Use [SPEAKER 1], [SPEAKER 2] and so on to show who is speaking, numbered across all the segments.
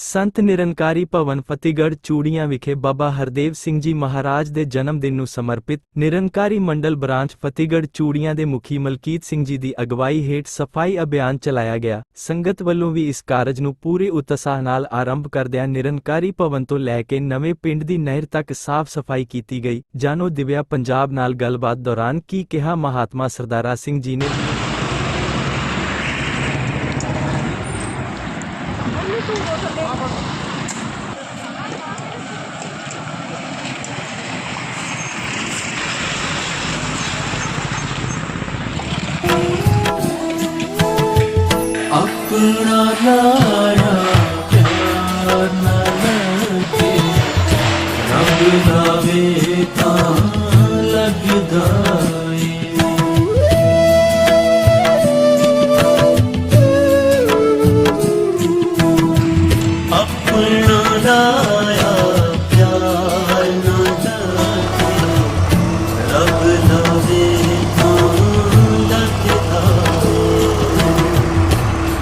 [SPEAKER 1] ਸੰਤ ਨਿਰੰਕਾਰੀ ਭਵਨ ਫਤਿਹਗੜ੍ਹ ਚੂੜੀਆਂ ਵਿਖੇ ਬਾਬਾ ਹਰਦੇਵ ਸਿੰਘ ਜੀ ਮਹਾਰਾਜ ਦੇ ਜਨਮ ਦਿਨ ਨੂੰ ਸਮਰਪਿਤ ਨਿਰੰਕਾਰੀ ਮੰਡਲ ਬ੍ਰਾਂਚ ਫਤਿਹਗੜ੍ਹ ਚੂੜੀਆਂ ਦੇ ਮੁਖੀ ਮਲਕੀਤ ਸਿੰਘ ਜੀ ਦੀ ਅਗਵਾਈ ਹੇਠ ਸਫ਼ਾਈ ਅਭਿਆਨ ਚਲਾਇਆ ਗਿਆ। ਸੰਗਤ ਵੱਲੋਂ ਵੀ ਇਸ ਕਾਰਜ ਨੂੰ ਪੂਰੇ ਉਤਸ਼ਾਹ ਨਾਲ ਆਰੰਭ ਕਰਦਿਆਂ ਨਿਰੰਕਾਰੀ ਭਵਨ ਤੋਂ ਲੈ ਕੇ ਨਵੇਂ ਪਿੰਡ ਦੀ ਨਹਿਰ ਤੱਕ ਸਾਫ਼ ਸਫ਼ਾਈ ਕੀਤੀ ਗਈ। ਜਾਨੋ ਦਿਵਿਆ ਪੰਜਾਬ ਨਾਲ ਗੱਲਬਾਤ ਦੌਰਾਨ ਕੀ ਕਿਹਾ ਮਹਾਤਮਾ ਸਰਦਾਰਾ ਸਿੰਘ ਜੀ ਨੇ?
[SPEAKER 2] ਆਪਣਾ ਲਾਇਆ ਪਿਆਰ ਨਾ ਲੱਗੇ ਰੱਬ ਦਾ ਵੇ ਤਾਂ ਲੱਗਦਾ ਰੱਬ ਦਾ ਵੇ ਤਾਂ ਲੱਗਦਾ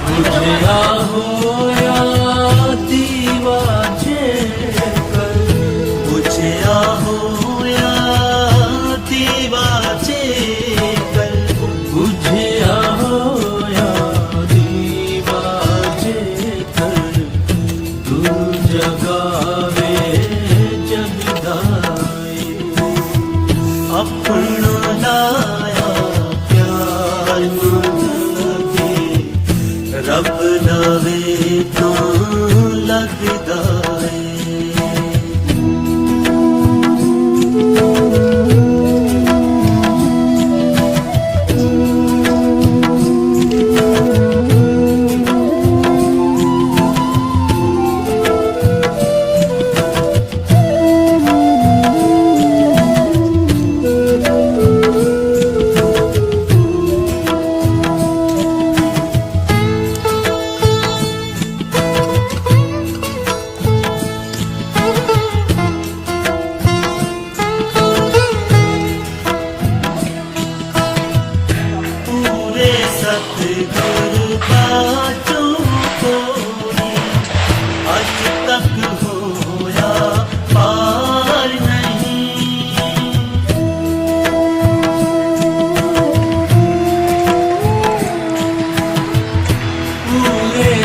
[SPEAKER 2] ਮੁਝਿਆ ਹੋਇਆ ਦੀਵਾ ਜੇਕਰ ਮੁਝਿਆ ਹੋਇਆ ਦੀਵਾ ਜੇਕਰ ਮੁਝਿਆ ਹੋਇਆ ਦੀਵਾ ਜੇਕਰ ਤੂੰ ਜਗਾਵੇ ਪਿਆਰ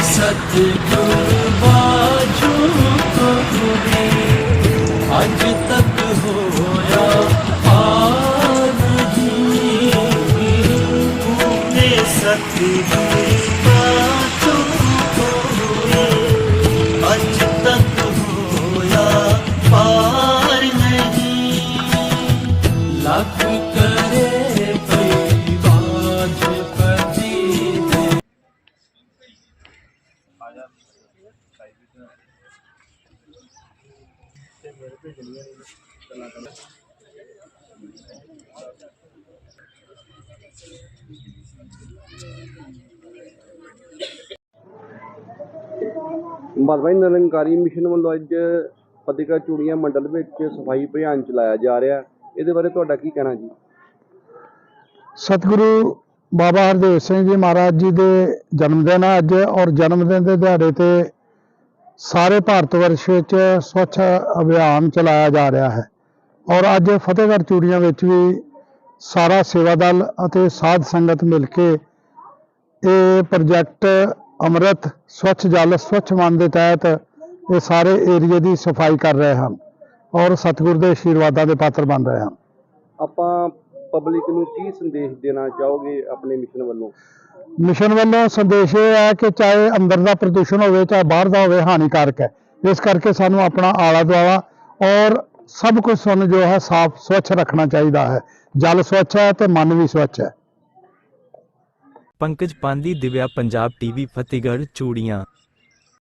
[SPEAKER 2] ਸਤਿਗੁਰ ਬਾਝੋਂ ਕੋਈ ਅੱਜ ਤੱਕ ਹੋਇਆ ਆ ਨਹੀਂ ਪੂਰੇ ਸਤਿਗੁਰ
[SPEAKER 3] ਮਾਲਵਾ ਨਿਰੰਕਾਰੀ ਮਿਸ਼ਨ ਵੱਲੋਂ ਅੱਜ ਫਤਿਹਗੜ੍ਹ ਚੂੜੀਆਂ ਮੰਡਲ ਵਿੱਚ ਸਫ਼ਾਈ ਅਭਿਆਨ ਚਲਾਇਆ ਜਾ ਰਿਹਾ। ਇਹਦੇ ਬਾਰੇ ਤੁਹਾਡਾ ਕੀ ਕਹਿਣਾ ਜੀ?
[SPEAKER 4] ਸਤਿਗੁਰੂ ਬਾਬਾ ਹਰਦੇਵ ਸਿੰਘ ਜੀ ਮਹਾਰਾਜ ਜੀ ਦੇ ਜਨਮ ਦਿਨ ਹੈ ਅੱਜ ਔਰ ਜਨਮ ਦਿਨ ਦੇ ਦਿਹਾੜੇ ਤੇ ਸਾਰੇ ਭਾਰਤ ਵਰਸ਼ ਵਿੱਚ ਸਵੱਛ ਅਭਿਆਨ ਚਲਾਇਆ ਜਾ ਰਿਹਾ ਹੈ। ਔਰ ਅੱਜ ਫਤਿਹਗੜ੍ਹ ਚੂੜੀਆਂ ਵਿੱਚ ਵੀ ਸਾਰਾ ਸੇਵਾ ਦਲ ਅਤੇ ਸਾਧ ਸੰਗਤ ਮਿਲ ਕੇ ਇਹ ਪ੍ਰੋਜੈਕਟ ਅੰਮ੍ਰਿਤ ਸਵੱਛ ਜਲ ਸਵੱਛ ਮਨ ਦੇ ਤਹਿਤ ਇਹ ਸਾਰੇ ਏਰੀਏ ਦੀ ਸਫ਼ਾਈ ਕਰ ਰਹੇ ਹਨ ਔਰ ਸਤਿਗੁਰ ਦੇ ਆਸ਼ੀਰਵਾਦਾਂ ਦੇ ਪਾਤਰ ਬਣ ਰਹੇ ਹਨ।
[SPEAKER 3] ਆਪਾਂ ਪਬਲਿਕ ਨੂੰ ਕੀ ਸੰਦੇਸ਼ ਦੇਣਾ ਚਾਹੋਗੇ ਆਪਣੇ ਮਿਸ਼ਨ ਵੱਲੋਂ?
[SPEAKER 4] ਮਿਸ਼ਨ ਵੱਲੋਂ ਸੰਦੇਸ਼ ਇਹ ਹੈ ਕਿ ਚਾਹੇ ਅੰਦਰ ਦਾ ਪ੍ਰਦੂਸ਼ਣ ਹੋਵੇ ਚਾਹੇ ਬਾਹਰ ਦਾ ਹੋਵੇ ਹਾਨੀਕਾਰਕ ਹੈ। ਇਸ ਕਰਕੇ ਸਾਨੂੰ ਆਪਣਾ ਆਲਾ ਦੁਆਲਾ ਔਰ ਸਭ ਕੁਝ ਸਾਨੂੰ ਜੋ ਹੈ ਸਾਫ਼ ਸਵੱਛ ਰੱਖਣਾ ਚਾਹੀਦਾ ਹੈ। ਜਲ ਸਵੱਛ ਹੈ ਤੇ ਮਨ ਵੀ ਸਵੱਛ ਹੈ।
[SPEAKER 1] ਪੰਕਜ ਪਾਂਦੀ ਦਿਵਿਆ ਪੰਜਾਬ ਟੀਵੀ ਫਤਿਹਗੜ੍ਹ ਚੂੜੀਆਂ।